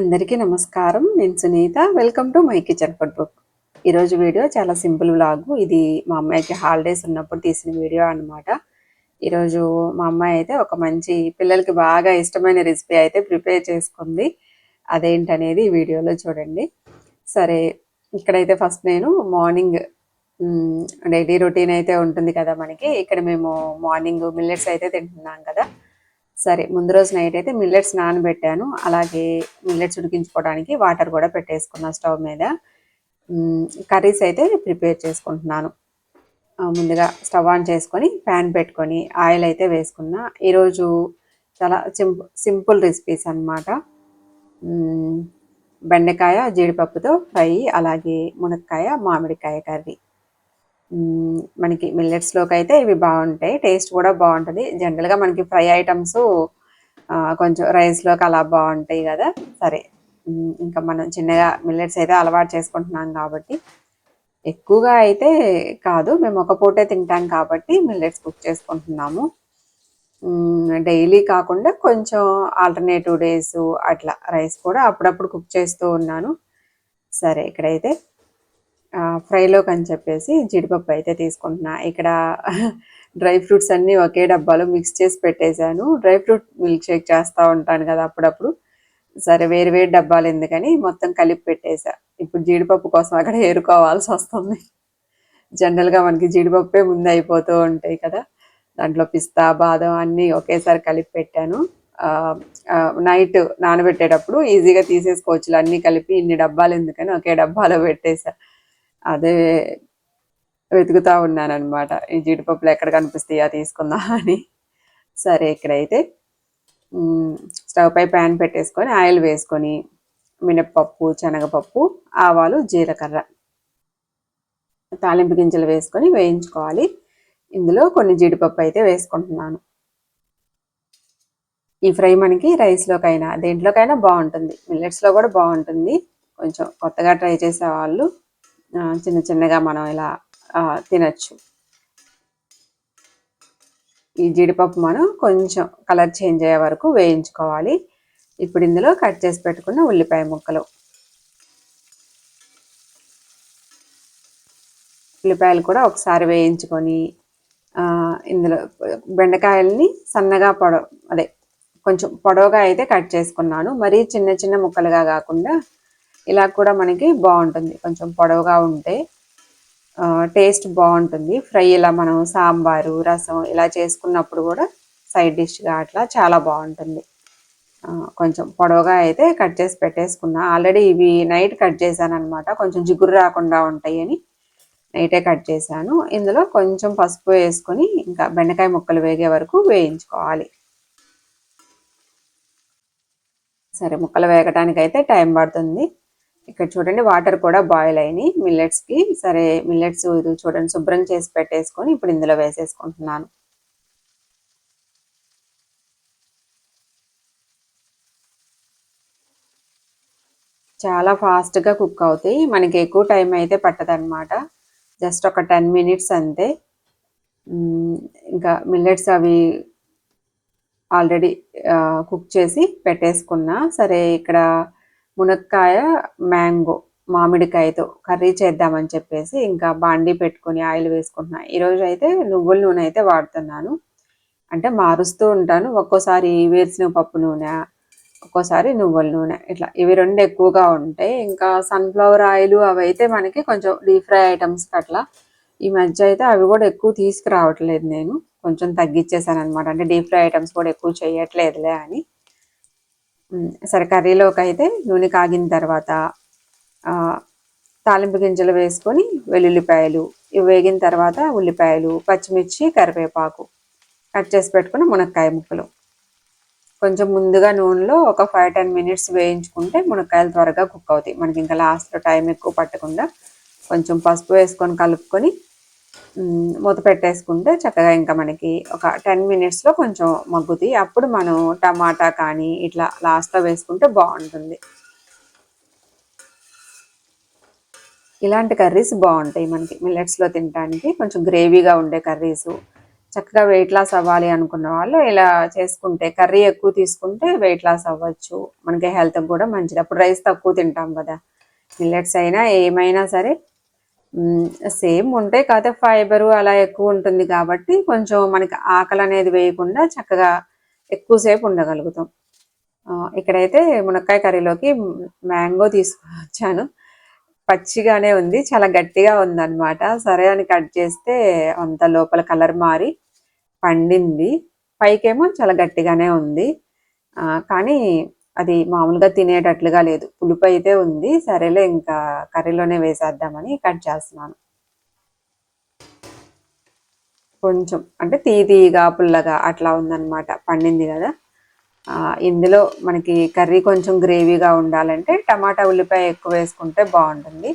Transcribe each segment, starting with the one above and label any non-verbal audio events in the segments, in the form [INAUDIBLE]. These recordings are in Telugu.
అందరికీ నమస్కారం. నేను Sunitha. Welcome to my kitchen food book ఈరోజు వీడియో చాలా సింపుల్ వ్లాగ్. ఇది మా అమ్మాయికి హాలిడేస్ ఉన్నప్పుడు తీసిన వీడియో అనమాట ఈరోజు మా అమ్మాయి అయితే ఒక మంచి పిల్లలకి బాగా ఇష్టమైన రెసిపీ అయితే ప్రిపేర్ చేసుకుంది. అదేంటనేది ఈ వీడియోలో చూడండి. సరే ఇక్కడైతే ఫస్ట్ నేను మార్నింగ్ డైలీ రొటీన్ అయితే ఉంటుంది కదా మనకి. ఇక్కడ మేము మార్నింగ్ మిల్లెట్స్ అయితే తింటున్నాం కదా. సరే ముందు రోజు నైట్ అయితే మిల్లెట్స్ నానబెట్టాను. అలాగే మిల్లెట్స్ ఉడికించుకోవడానికి వాటర్ కూడా పెట్టేసుకున్నా స్టవ్ మీద. కర్రీస్ అయితే ప్రిపేర్ చేసుకుంటున్నాను. ముందుగా స్టవ్ ఆన్ చేసుకొని ప్యాన్ పెట్టుకొని ఆయిల్ అయితే వేసుకున్నా. ఈరోజు చాలా సింపుల్ సింపుల్ రెసిపీస్ అనమాట బెండకాయ జీడిపప్పుతో ఫ్రై అలాగే మునక్కాయ మామిడికాయ కర్రీ. మనకి మిల్లెట్స్లోకి అయితే ఇవి బాగుంటాయి. టేస్ట్ కూడా బాగుంటుంది. జనరల్గా మనకి ఫ్రై ఐటమ్స్ కొంచెం రైస్లోకి అలా బాగుంటాయి కదా. సరే. ఇంకా మనం చిన్నగా మిల్లెట్స్ అయితే అలవాటు చేసుకుంటున్నాం కాబట్టి. ఎక్కువగా అయితే కాదు. మేము ఒక పూటే తింటాం కాబట్టి మిల్లెట్స్ కుక్ చేసుకుంటున్నాము. డైలీ కాకుండా కొంచెం ఆల్టర్నేటివ్ డేస్ అట్లా రైస్ కూడా అప్పుడప్పుడు కుక్ చేస్తూ ఉన్నాను. సరే ఇక్కడైతే ఫ్రైలోకి అని చెప్పేసి జీడిపప్పు అయితే తీసుకుంటున్నా. ఇక్కడ [LAUGHS] డ్రై ఫ్రూట్స్ అన్నీ ఒకే డబ్బాలో మిక్స్ చేసి పెట్టేశాను. డ్రై ఫ్రూట్ మిల్క్ షేక్ చేస్తూ ఉంటాను కదా అప్పుడప్పుడు. సరే వేరు వేరు డబ్బాలు ఎందుకని మొత్తం కలిపి పెట్టేశా. ఇప్పుడు జీడిపప్పు కోసం అక్కడ ఏరుకోవాల్సి వస్తుంది. జనరల్గా మనకి జీడిపప్పే ముందు అయిపోతూ ఉంటాయి కదా. దాంట్లో పిస్తా బాదం అన్నీ ఒకేసారి కలిపి పెట్టాను. నైట్ నానబెట్టేటప్పుడు ఈజీగా తీసేసుకోవచ్చు. అన్నీ కలిపి ఇన్ని డబ్బాలు ఎందుకని ఒకే డబ్బాలో పెట్టేశా. అదే వెతుకుతా ఉన్నాను అనమాట ఈ జీడిపప్పులు ఎక్కడ కనిపిస్తాయా తీసుకుందా అని. సరే ఇక్కడైతే స్టవ్ పై ప్యాన్ పెట్టేసుకొని ఆయిల్ వేసుకొని మినప్పప్పు శనగపప్పు ఆవాలు జీలకర్ర తాలింపు గింజలు వేసుకొని వేయించుకోవాలి. ఇందులో కొన్ని జీడిపప్పు అయితే వేసుకుంటున్నాను. ఈ ఫ్రై మనకి రైస్లోకైనా దేంట్లోకైనా బాగుంటుంది. మిల్లెట్స్లో కూడా బాగుంటుంది. కొంచెం కొత్తగా ట్రై చేసే వాళ్ళు చిన్న చిన్నగా మనం ఇలా తినచ్చు. ఈ జీడిపప్పు మనం కొంచెం కలర్ చేంజ్ అయ్యే వరకు వేయించుకోవాలి. ఇప్పుడు ఇందులో కట్ చేసి పెట్టుకున్న ఉల్లిపాయ ముక్కలు. ఉల్లిపాయలు కూడా ఒకసారి వేయించుకొని ఇందులో బెండకాయల్ని సన్నగా పొడ అదే కొంచెం పొడవుగా అయితే కట్ చేసుకున్నాను. మరీ చిన్న చిన్న ముక్కలుగా కాకుండా ఇలా కూడా మనకి బాగుంటుంది. కొంచెం పొడవుగా ఉంటే టేస్ట్ బాగుంటుంది. ఫ్రై ఇలా మనం సాంబారు రసం ఇలా చేసుకున్నప్పుడు కూడా సైడ్ డిష్గా అట్లా చాలా బాగుంటుంది. కొంచెం పొడవుగా అయితే కట్ చేసి పెట్టేసుకున్నా. ఆల్రెడీ ఇవి నైట్ కట్ చేశాను అనమాట కొంచెం జిగురు రాకుండా ఉంటాయి అని నైటే కట్ చేశాను. ఇందులో కొంచెం పసుపు వేసుకొని ఇంకా బెండకాయ ముక్కలు వేగే వరకు వేయించుకోవాలి. సరే ముక్కలు వేగటానికి అయితే టైం పడుతుంది. ఇక్కడ చూడండి వాటర్ కూడా బాయిల్ అయినాయి. మిల్లెట్స్కి సరే మిల్లెట్స్ ఇది చూడండి శుభ్రం చేసి పెట్టేసుకొని ఇప్పుడు ఇందులో వేసేసుకుంటున్నాను. చాలా ఫాస్ట్గా కుక్ అవుతాయి. మనకి ఎక్కువ టైం అయితే పట్టదన్నమాట. జస్ట్ ఒక టెన్ మినిట్స్ అంతే. ఇంకా మిల్లెట్స్ అవి ఆల్రెడీ కుక్ చేసి పెట్టేసుకున్నా. సరే ఇక్కడ మునక్కాయ మ్యాంగో మామిడికాయతో కర్రీ చేద్దామని చెప్పేసి ఇంకా బాండీ పెట్టుకొని ఆయిల్ వేసుకుంటున్నా. ఈరోజు అయితే నువ్వుల నూనె అయితే వాడుతున్నాను. అంటే మారుస్తూ ఉంటాను. ఒక్కోసారి వేరుశనగ పప్పు నూనె ఒక్కోసారి నువ్వుల నూనె ఇట్లా ఇవి రెండు ఎక్కువగా ఉంటాయి. ఇంకా సన్ఫ్లవర్ ఆయిల్ అవి అయితే మనకి కొంచెం డీప్ ఫ్రై ఐటమ్స్ అట్లా ఈ మధ్య అయితే అవి కూడా ఎక్కువ తీసుకురావట్లేదు నేను. కొంచెం తగ్గించేసాను అనమాట అంటే డీప్ ఫ్రై ఐటమ్స్ కూడా ఎక్కువ చేయట్లేదులే అని. సరే కర్రీలోకి అయితే నూనె కాగిన తర్వాత తాలింపు గింజలు వేసుకొని వెల్లుల్లిపాయలు ఇవి వేగిన తర్వాత ఉల్లిపాయలు పచ్చిమిర్చి కరివేపాకు కట్ చేసి పెట్టుకున్న మునక్కాయ ముక్కలు. కొంచెం ముందుగా నూనెలో ఒక ఫైవ్ టెన్ మినిట్స్ వేయించుకుంటే మునక్కాయలు త్వరగా కుక్ అవుతాయి. మనకి ఇంకా లాస్ట్లో టైం ఎక్కువ పట్టకుండా కొంచెం పసుపు వేసుకొని కలుపుకొని మూత పెట్టేసుకుంటే చక్కగా ఇంకా మనకి ఒక టెన్ మినిట్స్లో కొంచెం మగ్గుతాయి. అప్పుడు మనం టమాటా కానీ ఇట్లా లాస్ట్లో వేసుకుంటే బాగుంటుంది. ఇలాంటి కర్రీస్ బాగుంటాయి మనకి మిల్లెట్స్లో తినడానికి కొంచెం గ్రేవీగా ఉండే కర్రీస్. చక్కగా వెయిట్ లాస్ అవ్వాలి అనుకున్న వాళ్ళు ఇలా చేసుకుంటే కర్రీ ఎక్కువ తీసుకుంటే వెయిట్ లాస్ అవ్వచ్చు. మనకి హెల్త్ కూడా మంచిది. అప్పుడు రైస్ తక్కువ తింటాం కదా. మిల్లెట్స్ అయినా ఏమైనా సరే సేమ్ ఉంటాయి. కాకపోతే ఫైబరు అలా ఎక్కువ ఉంటుంది కాబట్టి కొంచెం మనకి ఆకలి అనేది వేయకుండా చక్కగా ఎక్కువసేపు ఉండగలుగుతాం. ఇక్కడైతే మునక్కాయ కర్రీలోకి మ్యాంగో తీసుకొచ్చాను. పచ్చిగానే ఉంది. చాలా గట్టిగా ఉందన్నమాట. సరే అని కట్ చేస్తే అంత లోపల కలర్ మారి పండింది. పైకేమో చాలా గట్టిగానే ఉంది. కానీ అది మామూలుగా తినేటట్లుగా లేదు. పులుపు అయితే ఉంది. సరేలే ఇంకా కర్రీలోనే వేసేద్దామని కట్ చేస్తున్నాను. కొంచెం అంటే తీ తీగా పుల్లగా అట్లా ఉందన్నమాట. పండింది కదా. ఇందులో మనకి కర్రీ కొంచెం గ్రేవీగా ఉండాలంటే టమాటా ఉల్లిపాయ ఎక్కువ వేసుకుంటే బాగుంటుంది.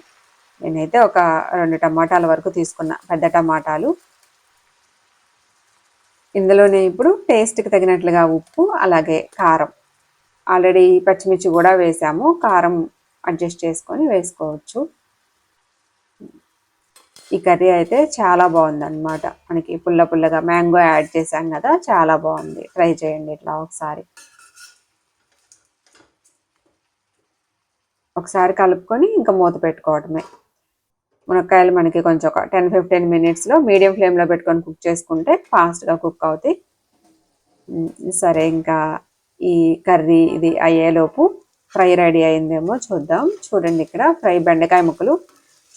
నేనైతే ఒక రెండు టమాటాల వరకు తీసుకున్నా పెద్ద టమాటాలు. ఇందులోనే ఇప్పుడు టేస్ట్కి తగినట్లుగా ఉప్పు అలాగే కారం. ఆల్రెడీ పచ్చిమిర్చి కూడా వేసాము. కారం అడ్జస్ట్ చేసుకొని వేసుకోవచ్చు. ఈ కర్రీ అయితే చాలా బాగుందన్నమాట. మనకి పుల్ల పుల్లగా మ్యాంగో యాడ్ చేసాం కదా చాలా బాగుంది. ట్రై చేయండి ఇట్లా ఒకసారి. ఒకసారి కలుపుకొని ఇంకా మూత పెట్టుకోవటమే మునక్కాయలు మనకి కొంచెం ఒక టెన్ ఫిఫ్టీన్ మినిట్స్లో మీడియం ఫ్లేమ్లో పెట్టుకొని కుక్ చేసుకుంటే ఫాస్ట్గా కుక్ అవుతాయి. సరే ఇంకా ఈ కర్రీ ఇది అయ్యేలోపు ఫ్రై రెడీ అయిందేమో చూద్దాం. చూడండి ఇక్కడ ఫ్రై బెండకాయ ముక్కలు.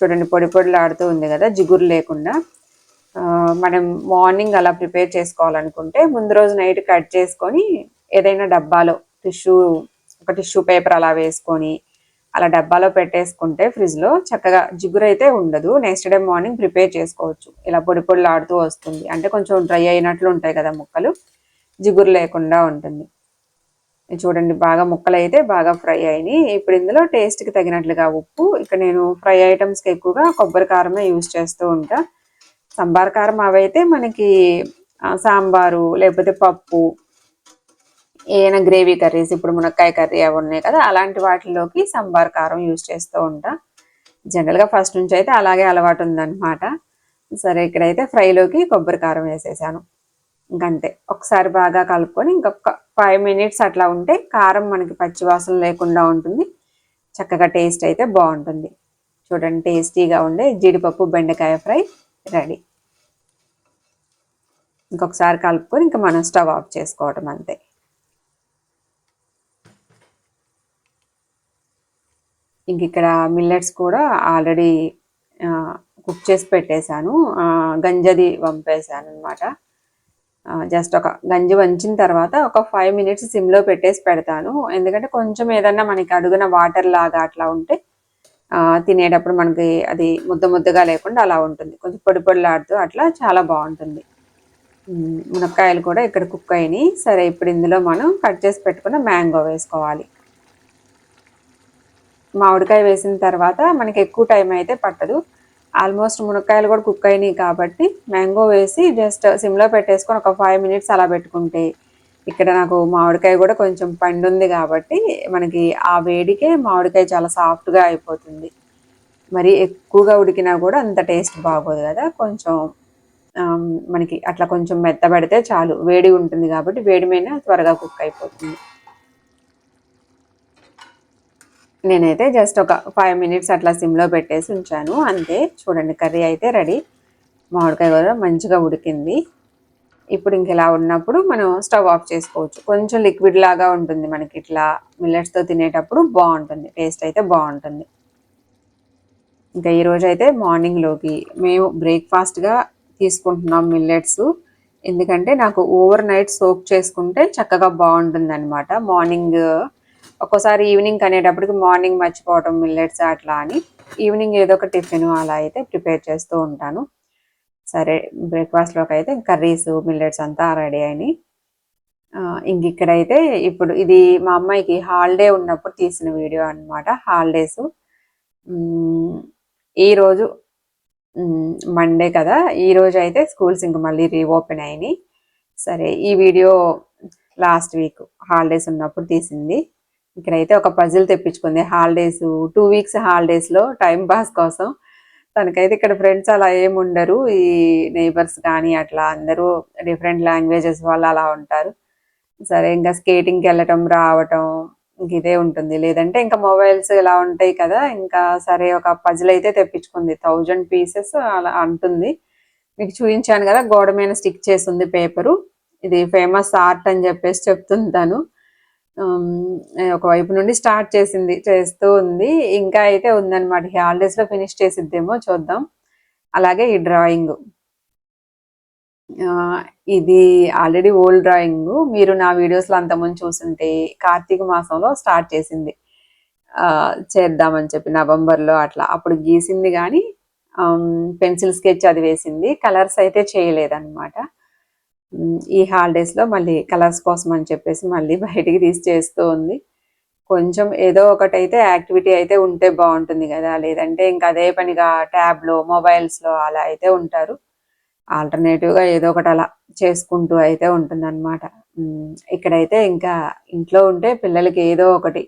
చూడండి పొడి పొడిలాడుతూ ఉంది కదా జిగురు లేకుండా. మనం మార్నింగ్ అలా ప్రిపేర్ చేసుకోవాలనుకుంటే ముందు రోజు నైట్ కట్ చేసుకొని ఏదైనా డబ్బాలో టిష్యూ ఒక టిష్యూ పేపర్ అలా వేసుకొని అలా డబ్బాలో పెట్టేసుకుంటే ఫ్రిడ్జ్లో చక్కగా జిగురు అయితే ఉండదు. నెక్స్ట్ డే మార్నింగ్ ప్రిపేర్ చేసుకోవచ్చు. ఇలా పొడి పొడిలాడుతూ వస్తుంది. అంటే కొంచెం డ్రై అయినట్లు ఉంటాయి కదా ముక్కలు. జిగురు లేకుండా ఉంటుంది. చూడండి బాగా ముక్కలు అయితే బాగా ఫ్రై అయినాయి. ఇప్పుడు ఇందులో టేస్ట్కి తగినట్లుగా ఉప్పు. ఇక్కడ నేను ఫ్రై ఐటమ్స్కి ఎక్కువగా కొబ్బరి కారమే యూజ్ చేస్తూ ఉంటా. సాంబార్ కారం అవైతే మనకి సాంబారు లేకపోతే పప్పు ఏదైనా గ్రేవీ కర్రీస్ ఇప్పుడు మునక్కాయ కర్రీ అవి ఉన్నాయి కదా అలాంటి వాటిలోకి సాంబార్ కారం యూజ్ చేస్తూ ఉంటా. జనరల్గా ఫస్ట్ నుంచి అయితే అలాగే అలవాటు ఉందన్నమాట. సరే ఇక్కడైతే ఫ్రైలోకి కొబ్బరి కారం వేసేసాను. ఇంకంతే. ఒకసారి బాగా కలుపుకొని ఇంకొక ఫైవ్ మినిట్స్ అట్లా ఉంటే కారం మనకి పచ్చివాసన లేకుండా ఉంటుంది. చక్కగా టేస్ట్ అయితే బాగుంటుంది. చూడండి టేస్టీగా ఉండే జీడిపప్పు బెండకాయ ఫ్రై రెడీ. ఇంకొకసారి కలుపుకొని ఇంకా మనం స్టవ్ ఆఫ్ చేసుకోవటం అంతే. ఇంక ఇక్కడ మిల్లెట్స్ కూడా ఆల్రెడీ కుక్ చేసి పెట్టేశాను. గంజది వంపేశాను అనమాట జస్ట్ ఒక గంజి వంచిన తర్వాత ఒక ఫైవ్ మినిట్స్ సిమ్లో పెట్టేసి పెడతాను. ఎందుకంటే కొంచెం ఏదన్నా మనకి అడుగున వాటర్ లాగా అట్లా ఉంటే తినేటప్పుడు మనకి అది ముద్ద ముద్దగా లేకుండా అలా ఉంటుంది. కొంచెం పొడి పొడిలాడుతూ అట్లా చాలా బాగుంటుంది. మునక్కాయలు కూడా ఇక్కడ కుక్ అయినాయి. సరే ఇప్పుడు ఇందులో మనం కట్ చేసి పెట్టుకున్న మ్యాంగో వేసుకోవాలి. మామిడికాయ వేసిన తర్వాత మనకి ఎక్కువ టైం అయితే పట్టదు. ఆల్మోస్ట్ మునక్కాయలు కూడా కుక్ అయినాయి కాబట్టి మ్యాంగో వేసి జస్ట్ సిమ్లో పెట్టేసుకొని ఒక ఫైవ్ మినిట్స్ అలా పెట్టుకుంటే ఇక్కడ నాకు మామిడికాయ కూడా కొంచెం పండుంది కాబట్టి మనకి ఆ వేడికే మామిడికాయ చాలా సాఫ్ట్గా అయిపోతుంది. మరి ఎక్కువగా ఉడికినా కూడా అంత టేస్ట్ బాగోదు కదా కొంచెం మనకి అట్లా కొంచెం మెత్తబడితే చాలు వేడి ఉంటుంది కాబట్టి వేడి మీద త్వరగా కుక్ అయిపోతుంది. నేనైతే జస్ట్ ఒక ఫైవ్ మినిట్స్ అట్లా సిమ్లో పెట్టేసి ఉంచాను. అంతే చూడండి కర్రీ అయితే రెడీ మామిడికాయ కూడా మంచిగా ఉడికింది. ఇప్పుడు ఇంకెలా ఉన్నప్పుడు మనం స్టవ్ ఆఫ్ చేసుకోవచ్చు. కొంచెం లిక్విడ్ లాగా ఉంటుంది మనకి ఇట్లా మిల్లెట్స్తో తినేటప్పుడు బాగుంటుంది. టేస్ట్ అయితే బాగుంటుంది. ఇంకా ఈరోజు అయితే మార్నింగ్లోకి మేము బ్రేక్ఫాస్ట్గా తీసుకుంటున్నాం మిల్లెట్స్ ఎందుకంటే నాకు ఓవర్ నైట్ సోక్ చేసుకుంటే చక్కగా బాగుంటుంది అనమాట మార్నింగ్ ఒక్కోసారి ఈవినింగ్ అనేటప్పటికి మార్నింగ్ మర్చిపోవటం మిల్లెట్స్ అట్లా అని ఈవినింగ్ ఏదో ఒక టిఫిన్ అలా అయితే ప్రిపేర్ చేస్తూ ఉంటాను. సరే బ్రేక్ఫాస్ట్లోకి అయితే కర్రీస్ మిల్లెట్స్ అంతా రెడీ అయినాయి. ఇంక ఇక్కడైతే ఇప్పుడు ఇది మా అమ్మాయికి హాలిడే ఉన్నప్పుడు తీసిన వీడియో అనమాట హాలిడేస్. ఈరోజు మండే కదా ఈరోజు అయితే స్కూల్స్ ఇంక మళ్ళీ రీఓపెన్ అయినాయి. సరే ఈ వీడియో లాస్ట్ వీక్ హాలిడేస్ ఉన్నప్పుడు తీసింది. ఇక్కడైతే ఒక పజిల్ తెప్పించుకుంది. హాలిడేస్ టూ వీక్స్ హాలిడేస్లో టైం పాస్ కోసం. తనకైతే ఇక్కడ ఫ్రెండ్స్ అలా ఏమి ఉండరు. ఈ నైబర్స్ కానీ అట్లా అందరూ డిఫరెంట్ లాంగ్వేజెస్ వాళ్ళు అలా ఉంటారు. సరే ఇంకా స్కేటింగ్కి వెళ్ళటం రావటం ఇంక ఇదే ఉంటుంది. లేదంటే ఇంకా మొబైల్స్ ఇలా ఉంటాయి కదా ఇంకా సరే ఒక పజిల్ అయితే తెప్పించుకుంది. థౌజండ్ పీసెస్ అలా అంటుంది. మీకు చూపించాను కదా గోడ మీద స్టిక్ చేసింది పేపరు ఇది ఫేమస్ ఆర్ట్ అని చెప్పేసి చెప్తుంది తను. ఒకవైపు నుండి స్టార్ట్ చేసింది చేస్తూ ఉంది. ఇంకా అయితే ఉందన్నమాట. ఈ హాలిడేస్లో ఫినిష్ చేసిద్దేమో చూద్దాం. అలాగే ఈ డ్రాయింగ్. ఇది ఆల్రెడీ ఓల్డ్ డ్రాయింగ్. మీరు నా వీడియోస్లో అంతకుముందు చూసుంటే కార్తీక మాసంలో స్టార్ట్ చేసింది. చేద్దామని చెప్పి నవంబర్లో అట్లా. అప్పుడు గీసింది కానీ పెన్సిల్ స్కెచ్ అది వేసింది. కలర్స్ అయితే చేయలేదన్నమాట. ఈ హాలిడేస్లో మళ్ళీ కలర్స్ కోసం అని చెప్పేసి మళ్ళీ బయటికి తీసి చేస్తూ ఉంది. కొంచెం ఏదో ఒకటి అయితే యాక్టివిటీ అయితే ఉంటే బాగుంటుంది కదా. లేదంటే ఇంకా అదే పనిగా ట్యాబ్లో మొబైల్స్లో అలా అయితే ఉంటారు. ఆల్టర్నేటివ్గా ఏదో ఒకటి అలా చేసుకుంటూ అయితే ఉంటుంది అనమాట ఇక్కడైతే ఇంకా ఇంట్లో ఉంటే పిల్లలకి ఏదో ఒకటి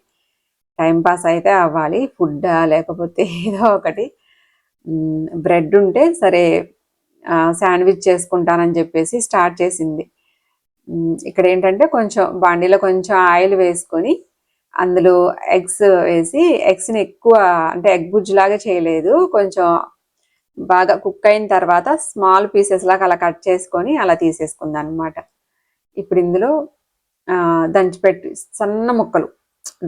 టైం పాస్ అయితే అవ్వాలి. ఫుడ్ లేకపోతే ఏదో ఒకటి. బ్రెడ్ ఉంటే సరే శాండ్విచ్ చేసుకుంటానని చెప్పేసి స్టార్ట్ చేసింది. ఇక్కడ ఏంటంటే కొంచెం బాండీలో కొంచెం ఆయిల్ వేసుకొని అందులో ఎగ్స్ వేసి ఎగ్స్ని ఎక్కువ అంటే ఎగ్ బుజ్జులాగా చేయలేదు. కొంచెం బాగా కుక్ అయిన తర్వాత స్మాల్ పీసెస్ లాగా అలా కట్ చేసుకొని అలా తీసేసుకుంది అనమాట ఇప్పుడు ఇందులో దంచిపెట్టి సన్న ముక్కలు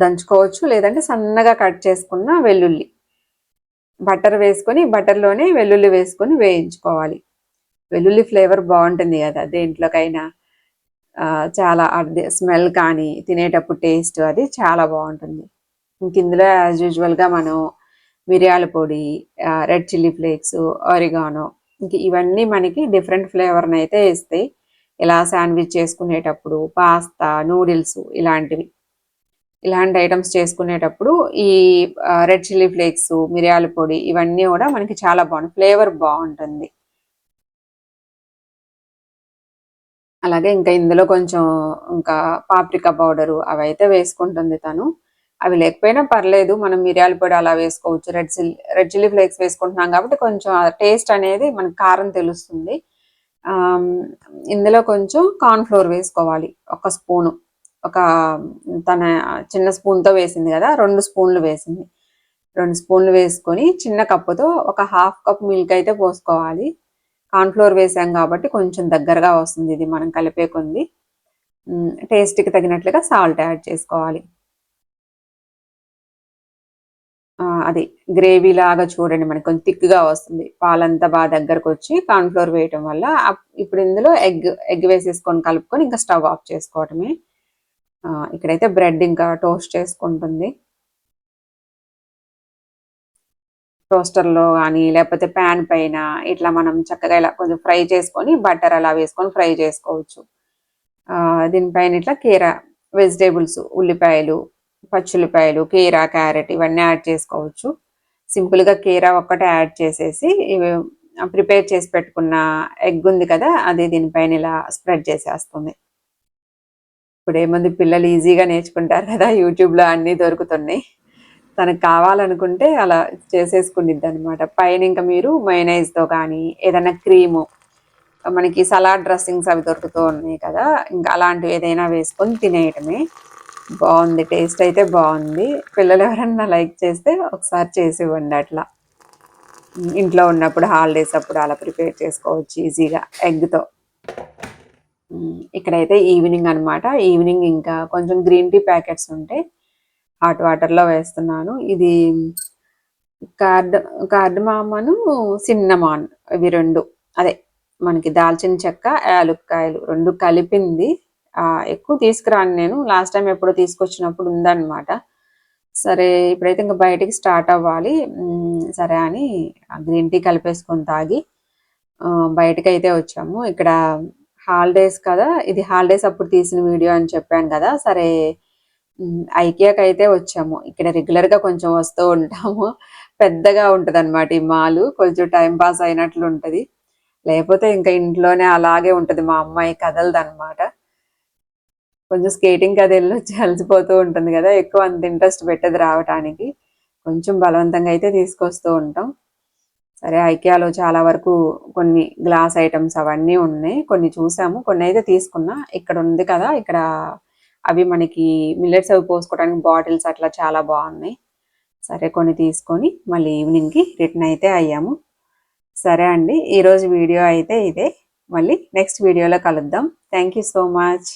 దంచుకోవచ్చు లేదంటే సన్నగా కట్ చేసుకున్న వెల్లుల్లి. బటర్ వేసుకొని బటర్లోనే వెల్లుల్లి వేసుకొని వేయించుకోవాలి. వెల్లుల్లి ఫ్లేవర్ బాగుంటుంది కదా దేంట్లోకైనా. చాలా అది స్మెల్ కానీ తినేటప్పుడు టేస్ట్ అది చాలా బాగుంటుంది. ఇంక ఇందులో యాజ్ యూజువల్గా మనం మిరియాల పొడి రెడ్ చిల్లీ ఫ్లేక్స్ ఆరిగానో ఇంక ఇవన్నీ మనకి డిఫరెంట్ ఫ్లేవర్ని అయితే ఇస్తాయి. ఇలా శాండ్విచ్ చేసుకునేటప్పుడు పాస్తా నూడిల్స్ ఇలాంటివి. ఇలాంటి ఐటమ్స్ చేసుకునేటప్పుడు ఈ రెడ్ చిల్లీ ఫ్లేక్స్ మిరియాల పొడి ఇవన్నీ కూడా మనకి చాలా బాగుంటుంది ఫ్లేవర్ బాగుంటుంది. అలాగే ఇంకా ఇందులో కొంచెం ఇంకా పాప్రికా పౌడరు అవి అయితే వేసుకుంటుంది తను. అవి లేకపోయినా పర్లేదు మనం మిరియాల పొడి అలా వేసుకోవచ్చు. Red chilli red chilli flakes వేసుకుంటున్నాం కాబట్టి కొంచెం టేస్ట్ అనేది మనకు కారం తెలుస్తుంది. ఇందులో కొంచెం కార్న్ ఫ్లోర్ వేసుకోవాలి ఒక స్పూను. ఒక తన చిన్న స్పూన్తో వేసింది కదా రెండు స్పూన్లు వేసింది. రెండు స్పూన్లు వేసుకొని చిన్న కప్పుతో ఒక హాఫ్ కప్ మిల్క్ అయితే పోసుకోవాలి. కార్న్ఫ్లోర్ వేసాం కాబట్టి కొంచెం దగ్గరగా వస్తుంది ఇది మనం కలిపే కొంది టేస్ట్కి తగినట్లుగా సాల్ట్ యాడ్ చేసుకోవాలి. ఆ, అది గ్రేవీ లాగా చూడండి మనకి కొంచెం థిక్గా వస్తుంది. పాలంతా బాగా దగ్గరకు వచ్చి కార్న్ఫ్లోర్ వేయటం వల్ల ఇప్పుడు ఇందులో ఎగ్ ఎగ్ వేసేసుకొని కలుపుకొని ఇంకా స్టవ్ ఆఫ్ చేసుకోవటమే. ఇక్కడైతే బ్రెడ్ ఇంకా టోస్ట్ చేసుకుంటుంది. టోస్టర్లో కానీ లేకపోతే ప్యాన్ పైన ఇట్లా మనం చక్కగా ఇలా కొంచెం ఫ్రై చేసుకొని బటర్ అలా వేసుకొని ఫ్రై చేసుకోవచ్చు. ఆ, దీనిపైన ఇట్లా కీరా వెజిటేబుల్స్ ఉల్లిపాయలు పచ్చిల్లిపాయలు కీరా క్యారెట్ ఇవన్నీ యాడ్ చేసుకోవచ్చు. సింపుల్గా కీరా ఒక్కటే యాడ్ చేసేసి ఇవి ప్రిపేర్ చేసి పెట్టుకున్న ఎగ్ ఉంది కదా అది దీనిపైన ఇలా స్ప్రెడ్ చేసేస్తుంది. ఇప్పుడు ఏముంది పిల్లలు ఈజీగా నేర్చుకుంటారు కదా యూట్యూబ్లో అన్నీ దొరుకుతున్నాయి. తనకు కావాలనుకుంటే అలా చేసేసుకునిద్ది అనమాట పైన ఇంకా మీరు మైనైజ్తో కానీ ఏదైనా క్రీము మనకి సలాడ్ డ్రెస్సింగ్స్ అవి దొరుకుతూ ఉన్నాయి కదా ఇంకా అలాంటివి ఏదైనా వేసుకొని తినేయటమే. బాగుంది టేస్ట్ అయితే బాగుంది. పిల్లలు ఎవరన్నా లైక్ చేస్తే ఒకసారి చేసి ఇవ్వండి అట్లా. ఇంట్లో ఉన్నప్పుడు హాలిడేస్ అప్పుడు అలా ప్రిపేర్ చేసుకోవచ్చు ఈజీగా ఎగ్తో ఇక్కడైతే ఈవినింగ్ అన్నమాట. ఈవినింగ్ ఇంకా కొంచెం గ్రీన్ టీ ప్యాకెట్స్ ఉంటాయి హాట్ వాటర్లో వేస్తున్నాను. ఇది కార్డ్ కార్డమామను సిన్నమాన్ ఇవి రెండు. అదే మనకి దాల్చిన చెక్క యాలుక్కాయలు రెండు కలిపింది. ఆ, ఎక్కువ తీసుకురాను నేను. లాస్ట్ టైం ఎప్పుడో తీసుకొచ్చినప్పుడు ఉందన్నమాట. సరే ఇప్పుడైతే ఇంకా బయటికి స్టార్ట్ అవ్వాలి. సరే అని గ్రీన్ టీ కలిపేసుకొని తాగి ఆ, బయటకి అయితే వచ్చాము. ఇక్కడ హాలిడేస్ కదా ఇది హాలిడేస్ అప్పుడు తీసిన వీడియో అని చెప్పాను కదా సరే ఐకియాకి అయితే వచ్చాము. ఇక్కడ రెగ్యులర్గా కొంచెం వస్తూ ఉంటాము. పెద్దగా ఉంటుంది అనమాట ఈ మాలు కొంచెం టైం పాస్ అయినట్లు ఉంటది. లేకపోతే ఇంకా ఇంట్లోనే అలాగే ఉంటది మా అమ్మాయి కదలదు అనమాట కొంచెం స్కేటింగ్ అది వెళ్ళొచ్చి అలసిపోతూ ఉంటుంది కదా ఎక్కువ అంత ఇంట్రెస్ట్ పెట్టదు రావటానికి. కొంచెం బలవంతంగా అయితే తీసుకొస్తూ ఉంటాం. సరే ఐకియాలో చాలా వరకు కొన్ని గ్లాస్ ఐటమ్స్ అవన్నీ ఉన్నాయి. కొన్ని చూసాము. కొన్ని అయితే తీసుకున్నా. ఇక్కడ ఉంది కదా ఇక్కడ అవి మనకి మిల్లెట్స్ అవి పోసుకోవడానికి బాటిల్స్ అట్లా చాలా బాగున్నాయి. సరే కొన్ని తీసుకొని మళ్ళీ ఈవినింగ్కి రిటర్న్ అయితే అయ్యాము. సరే అండి ఈరోజు వీడియో అయితే ఇదే. మళ్ళీ నెక్స్ట్ వీడియోలో కలుద్దాం. Thank you so much.